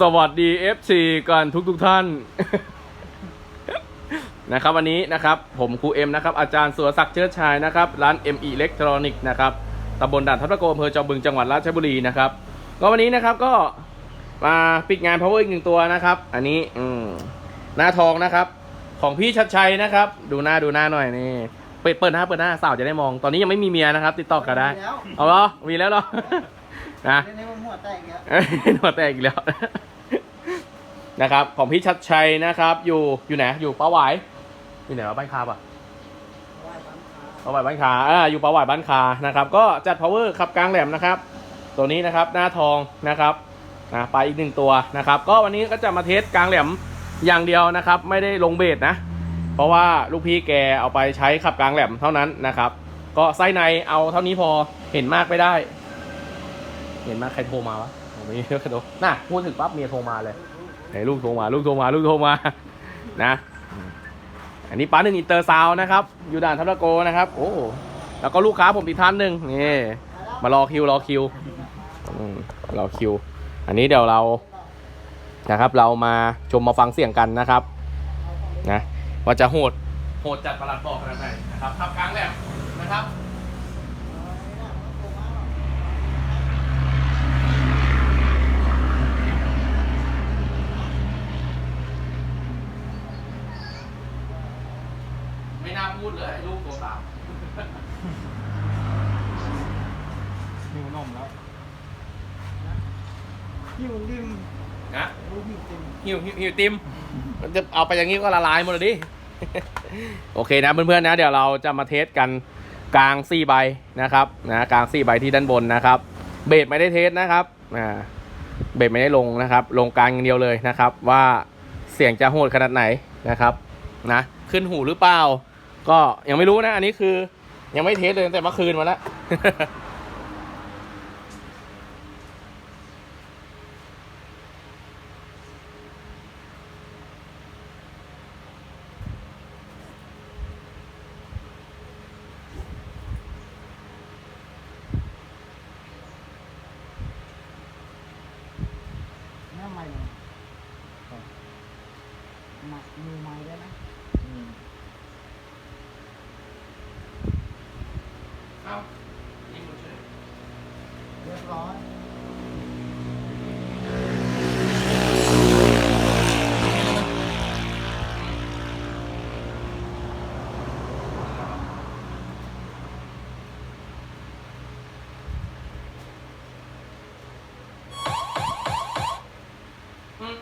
สวัสดี FC กันทุกทุกๆท่าน นะครับวันนี้นะครับผมครูเอ็มนะครับอาจารย์สุรศักดิ์เชิดชายนะครับร้าน M e l e c t r o n i c นะครับตำบลด่านทับตะโกอำเภอจอมบึงจังหวัดราชบุรีนะครับก็วันนี้นะครับก็มาปิดงาน power อีกหนึ่งตัวนะครับ อันนี้อืมหน้าทองนะครับของพี่ชัดชัยนะครับ ดูหน้าดูหน้าหน่อยนี่เปิดเปิดหน้าเปิดหน้าสาวจะได้มอง ตอนนี้ยังไม่มีเมียนะครับ ติดต่อกันได้มีแล้วเอาเหรอมีแล้วเหรอ นะเรื่องนี้มันหัวแตกแล้วเอ้ยหนวดแตกอีกแล้วนะครับ ของพี่ชัดชัยนะครับ อยู่อยู่ไหนอยู่ป้าหวายอยู่ไหนวะบ้านคาปะป้าหวายบ้านคาอ่าอยู่ป้าหวายบ้านคานะครับ ก็จัด power ขับกลางแหลมนะครับ ตัวนี้นะครับหน้าทองนะครับนะไปอีกหนึ่งตัวนะครับ ก็วันนี้ก็จะมาเทสกลางแหลมอย่างเดียวนะครับ ไม่ได้ลงเบสนะ เพราะว่าลูกพี่แกเอาไปใช้ขับกลางแหลมเท่านั้นนะครับ ก็ไส้ในเอาเท่านี้พอเห็นมากไม่ได้ เห็นมากใครโทรมาวะผมไม่รู้ใครโทรน่ะพูดถึงปั๊บเมียโทรมาเลยไหนลูกโทรมาลูกโทรมาลูกโทรมานะ อันนี้ป้าหนึ่งอินเตอร์ซาวนะครับ อยู่ด่านทับตะโกนะครับ โอ้แล้วก็ลูกค้าผมอีกท่านหนึ่งนี่มารอคิวรอคิวอืมรอคิว อันนี้เดี๋ยวเรานะครับ เรามาชมมาฟังเสียงกันนะครับนะว่าจะโหดโหดจัดประหลัดบอกขนาดไหนนะครับขับกลางแหลมนะครับาพูดเลยลูกตัวสามหิวนมแล้วหิวริมนะรู้หิวเต็มหิวหิวหิวติมมันจะเอาไปอย่างนี้ก็ละลายหมดเลยดิ โอเคนะเพื่อนๆนะ เดี๋ยวเราจะมาเทสกันกลาง4ใบนะครับนะกลาง4ใบที่ด้านบนนะครับ เบสไม่ได้เทสนะครับอ่าเบสไม่ได้ลงนะครับ ลงกลางอย่างเดียวเลยนะครับ ว่าเสียงจะโหดขนาดไหนนะครับนะขึ้นหูหรือเปล่า ก็ยังไม่รู้นะ อันนี้คือ ยังไม่เทสเลยตั้งแต่เมื่อคืนมาแล้ว หน้าใหม่เลยหนักมือไม้ได้ไหม เอายิงหมดเลย เรียบร้อย อืม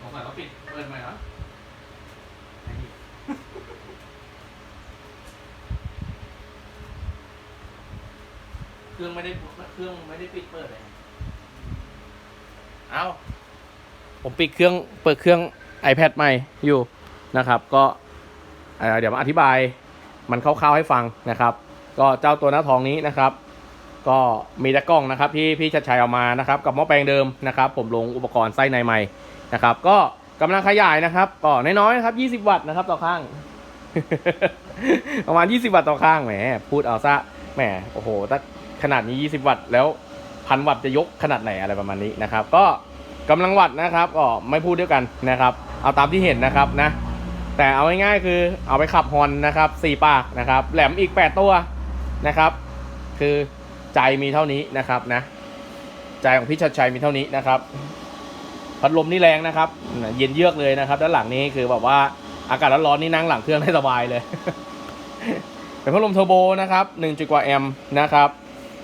สงสัยเขาปิดเปิดใหม่เหรอไอ้นี่เค รื่องไม่ได้เครื่องไม่ได้ปิดเปิดเลยเอาผมปิดเครื่องเปิดเครื่อง iPad ใหม่อยู่นะครับ ก็เดี๋ยวมาอธิบายมันคร่าวๆให้ฟังนะครับ ก็เจ้าตัวหน้าทองนี้นะครับ ก็มีตะกล้องนะครับที่พี่ชัดชัยเอามานะครับ กับหม้อแปลงเดิมนะครับ ผมลงอุปกรณ์ไส้ในใหม่นะครับ ก็กำลังขยายนะครับก็น้อยๆนะครับ 20 วัตต์นะครับต่อข้าง ประมาณ 20 วัตต์ต่อข้างแหมพูดเอาซะแหมโอ้โหถ้า ขนาดนี้ 20 วัตต์แล้วพันวัตต์จะยกขนาดไหนอะไรประมาณนี้นะครับ ก็กำลังวัตต์นะครับก็ไม่พูดด้วยกันนะครับ เอาตามที่เห็นนะครับนะแต่เอาง่ายๆคือเอาไปขับฮอนนะครับสี่ปากนะครับแหลมอีก 8 ตัวนะครับ คือใจมีเท่านี้นะครับนะใจของพี่ชัดชัยมีเท่านี้นะครับพัดลมนี่แรงนะครับ เย็นเยือกเลยนะครับ ด้านหลังนี้คือแบบว่าอากาศร้อนๆนี่นั่งหลังเครื่องได้สบายเลย เป็นพัดลมเทอร์โบนะครับ1จุดกว่าแอมป์นะครับ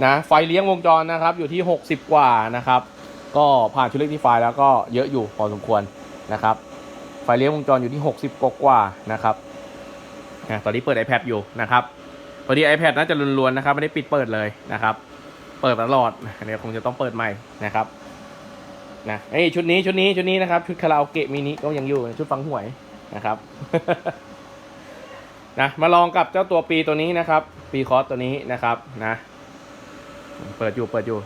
นะไฟเลี้ยงวงจรนะครับอยู่ที่ 60 กว่านะครับ ก็ผ่านชุดเล็กที่ไฟแล้วก็เยอะอยู่พอสมควรนะครับ ไฟเลี้ยงวงจรอยู่ที่ 60 กว่ากว่านะครับนะตอนนี้เปิด iPad อยู่นะครับพอดี iPad น่าจะล้วนๆนะครับไม่ได้ปิดเปิดเลยนะครับ เปิดตลอดอันนี้คงจะต้องเปิดใหม่นะครับนะเอ้ยชุดนี้ชุดนี้ชุดนี้นะครับชุดคาราโอเกะมินิก็ยังอยู่ชุดฟังหวยนะครับนะมาลองกับเจ้าตัวปีตัวนี้นะครับ ปีคอสตัวนี้นะครับนะ เปิดอยู่เปิดอยู่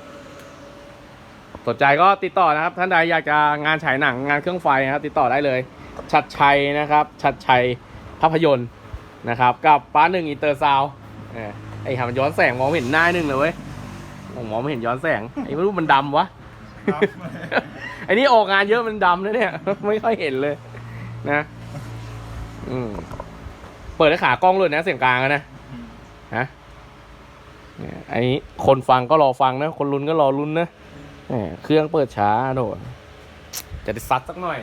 สนใจก็ติดต่อนะครับ ท่านใดอยากจะงานฉายหนังงานเครื่องไฟนะครับ ติดต่อได้เลย ชัดชัยนะครับ ชัดชัยภาพยนตร์นะครับ กับป้าหนึ่งอินเตอร์ซาวไอ้หามันย้อนแสงมองไม่เห็นหน้าหนึ่งเลยเว้ยมองไม่เห็นย้อนแสงไอ้ไม่รู้มันดำวะไอ้นี่ออกงานเยอะมันดำนะเนี่ย ไม่ค่อยเห็นเลย นะ อืมเปิดขา กล้องเลยนะเสียงกลางนะ ไอ้คนฟังก็รอฟังนะ คนลุ้นก็รอลุ้นนะเครื่องเปิดช้าโดดจะได้ซัดสักหน่อย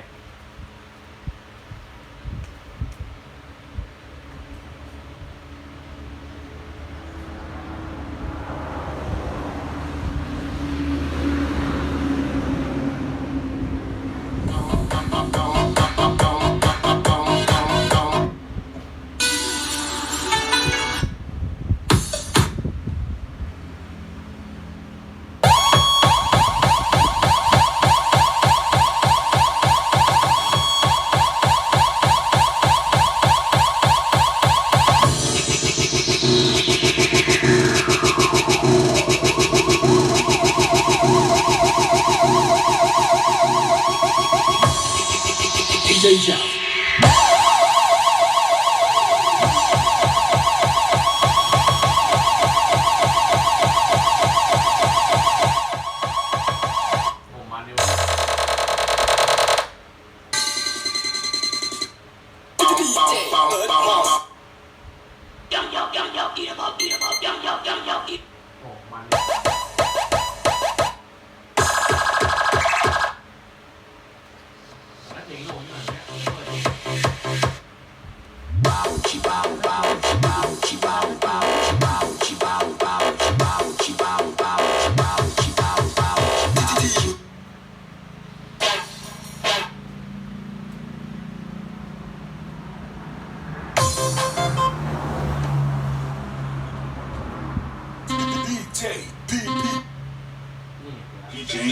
DJ. Yo, yo, yo, yo, eat em up, eat em up, yo, yo, yo, yo, eat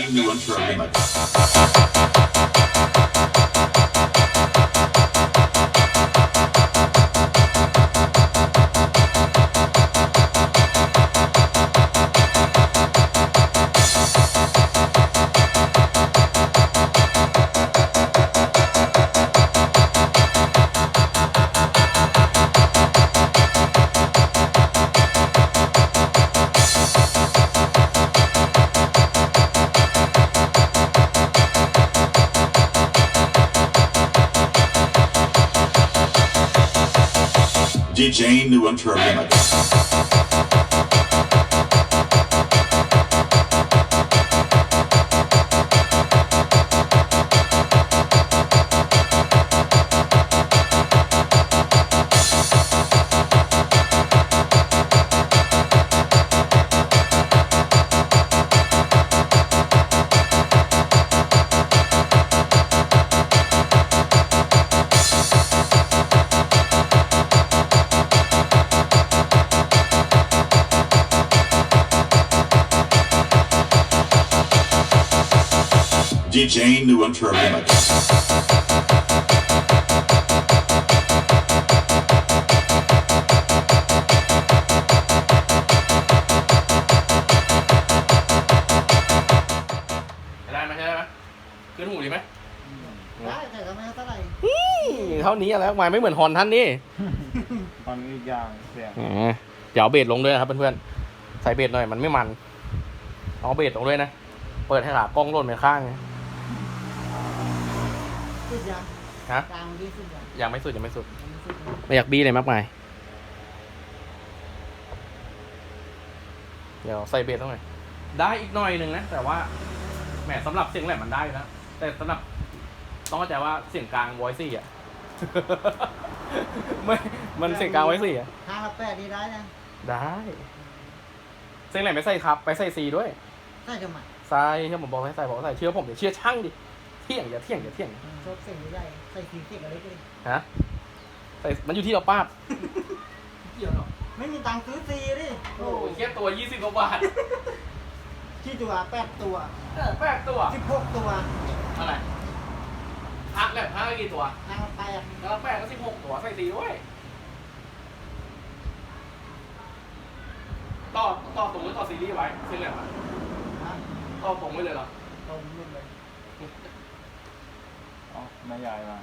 DJ New Unforgettable ดี เจ New Unforgettable ดีเจ New Unforgettable ได้ไหมใช่ไหมขึ้นหูดีไหมได้แต่ก็ไม่เท่าไหร่เท่านี้อะไรมากมายไม่เหมือนฮอนท่านนี่ตอนนี้อีกอย่างเสียงแหมเดี๋ยวเอาเบสลงด้วยนะครับเพื่อนๆ ใส่เบสหน่อยมันไม่มัน เอาเบสลงด้วยนะ เปิดให้ขากล้องหล่นไปข้างไงสุด ยังฮะ กลางดีสุดยังยังไม่สุดยังไม่สุด ยังไม่สุดนะไม่อยากบี้เลยมากมาย เดี๋ยวใส่เบสต้องหน่อยได้อีกหน่อยหนึ่งนะ แต่ว่าแหมสำหรับเสียงแหลมมันได้แล้วแต่สำหรับต้องเข้าใจว่าเสียงกลางไวซี่อะ ไม่มันเสียงกลางไวซี่อะ ห้ากับแปดนี่ได้นะได้ เสียงแหลมไม่ใส่ครับ ไปใส่ซีด้วยใช่จะมาใส่ที่ผมบอกให้ใส่บอกว่าใส่เชื่อผมเดี๋ยวเชื่อช่างดิ เที่ยงอย่าเที่ยงอย่าเที่ยงชอบเสียงใหญ่ใส่สีเสียงอะไรก็ได้ฮะใส่มันอยู่ที่เราป้าบเกี่ยวหรอไม่มีตังค์ซื้อซีดิโอ้ยแค่ตัวยี่สิบกว่าบาทที่ตัวแปดตัวเออแปดตัวสิบหกตัวอะไรพักแบบพักกี่ตัวนางแปดแล้วแปดก็สิบหกตัวใส่ตีด้วยต่อต่อตรงหรือต่อซีรีส์ไว้ซึ่งแบบนะต่อตรงไว้เลยเหรอตรงหมดเลยอ๋อ แม่ยายมา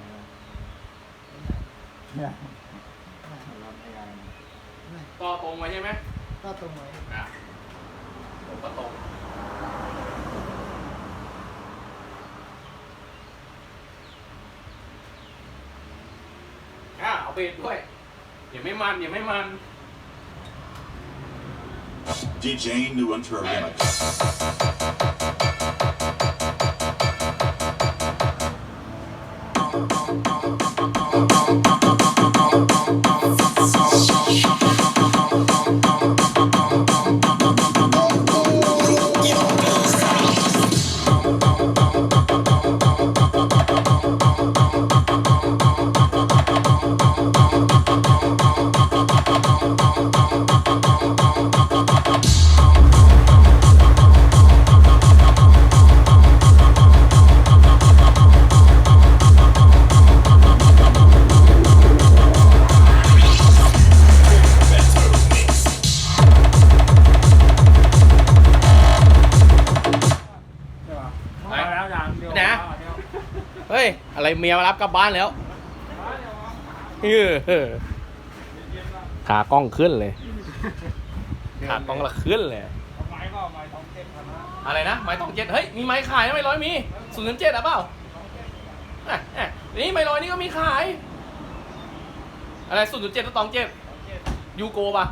เนี่ยม่ยายรัม่ยายต่อตรงไว้ใช่ไหมต่อตรงไหนอะผมก็ตรงอะเอาเบรด้วยอย่าไม่มันอย่าไม่มัน DJ New interval. เมียมารับกลับบ้านแล้วเออเออขากล้องขึ้นเลย ขากล้องละขึ้นเลยเอาไม้ก็เอาไม้ทองเจ็ดพันห้าอะไรนะไม้ตองเจ็ดเฮ้ย มีไม้ขายนะไม้ร้อยมีศูนย์เจ็ดอะเปล่าอะอะนี่ไม้ร้อยนี่ก็มีขาย อะไรศูนย์เจ็ดตองเจ็ดยูโกป่ะ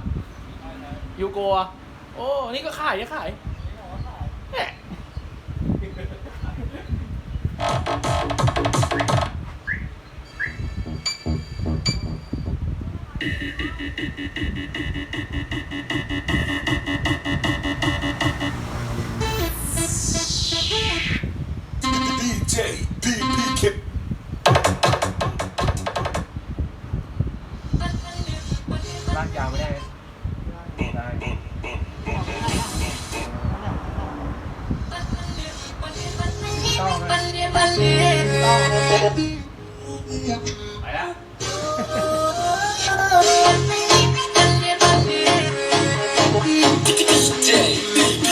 ยูโกอะโอ้นี่ก็ขายยังขายแ DJ ถึ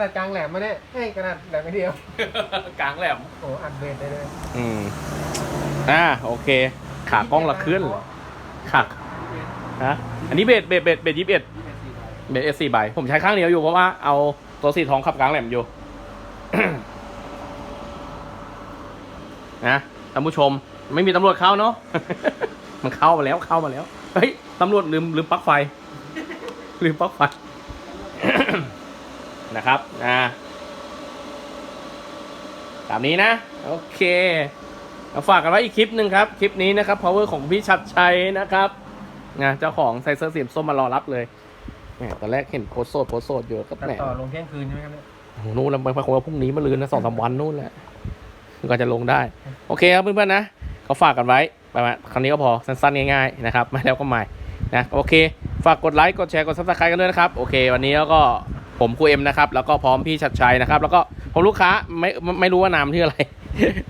นาดกลางแหลมมาเนี่ยเอ้ยขนาดแหลมไม่เดียวกลางแหลมโอ้อัดเบสได้เลยอืมอ่าโอเค ขากล้องละขึ้นเลยขาฮะอันนี้เบสเบสเบสเบสยี่สิบเอ็ดเบสเอสสี่ใบผมใช้ข้างเดียวอยู่เพราะว่าเอาตัวสีทองขับกลางแหลมอยู่นะท่านผู้ชมไม่มีตำรวจเข้าเนาะมันเข้ามาแล้วเข้ามาแล้วเฮ้ยตำรวจลืมลืมปลั๊กไฟ ลืมปลั๊กไฟ นะครับอ่าตามนี้นะ โอเคเอาฝากกันไว้อีกคลิปหนึ่งครับ คลิปนี้นะครับ power ของพี่ชัดชัยนะครับนะเจ้าของใส่เสื้อสีส้มมารอรับเลยแหมตอนแรกเห็นโพสต์โซดโพสต์โซดอยู่ก็ตัดแหมต่อลงเที่ยงคืนใช่ไหมครับเนี่ยโอ้โหนู่นแล้วไปคงว่าพรุ่งนี้มาลืนนะสองสามวันนู่นแหละก็จะลงได้ โอเคครับเพื่อนๆนะก็ฝากกันไว้ประมาณครั้งนี้ก็พอสั้นๆง่ายๆนะครับมาแล้วก็ใหม่นะโอเค ฝากกดไลค์กดแชร์กดซับสไครต์กันด้วยนะครับ โอเค วันนี้แล้วก็ ผมครูเอ็มนะครับแล้วก็พร้อมพี่ชัดชัยนะครับ แล้วก็ผมลูกค้าไม่ไม่รู้ว่านามที่ออะไร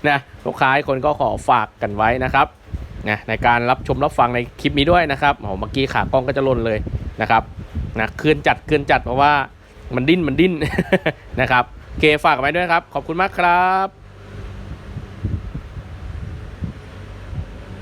นะลูกค้าคนก็ขอฝากกันไว้นะครับนะในการรับชมรับฟังในคลิปนี้ด้วยนะครับโอ้โหเมื่อกี้ขากล้องก็จะล่นเลยนะครับนะเคลื่อนจัดเคลื่อนจัดเพราะว่ามันดิ้นมันดิ้นนะครับ เคฝากไว้ด้วยครับ ขอบคุณมากครับ